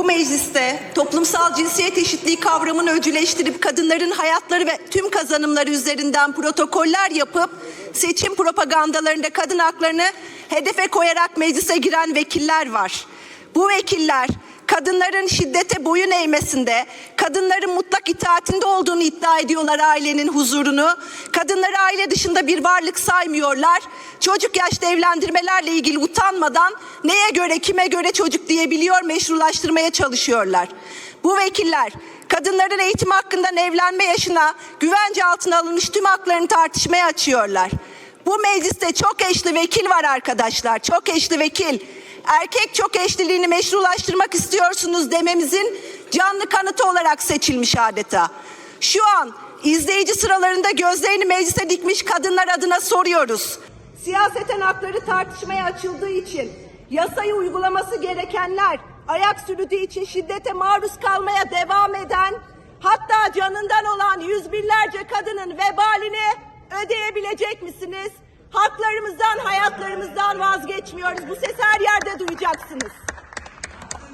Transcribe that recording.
Bu mecliste toplumsal cinsiyet eşitliği kavramını öcüleştirip kadınların hayatları ve tüm kazanımları üzerinden protokoller yapıp seçim propagandalarında kadın haklarını hedefe koyarak meclise giren vekiller var. Bu vekiller kadınların şiddete boyun eğmesinde, kadınların mutlak itaatinde olduğunu iddia ediyorlar ailenin huzurunu. Kadınları aile dışında bir varlık saymıyorlar. Çocuk yaşta evlendirmelerle ilgili utanmadan neye göre kime göre çocuk diyebiliyor meşrulaştırmaya çalışıyorlar. Bu vekiller kadınların eğitim hakkından evlenme yaşına güvence altına alınmış tüm haklarını tartışmaya açıyorlar. Bu mecliste çok eşli vekil var arkadaşlar. Çok eşli vekil. Erkek çok eşliliğini meşrulaştırmak istiyorsunuz dememizin canlı kanıtı olarak seçilmiş adeta. Şu an izleyici sıralarında gözlerini meclise dikmiş kadınlar adına soruyoruz. Siyaseten hakları tartışmaya açıldığı için yasayı uygulaması gerekenler ayak sürüdüğü için şiddete maruz kalmaya devam eden hatta canından olan yüz binlerce kadının vebalini ödeyebilecek misiniz? Haklarımızdan, hayatlarımızdan vazgeçmiyoruz. Bu sesi her duyacaksınız.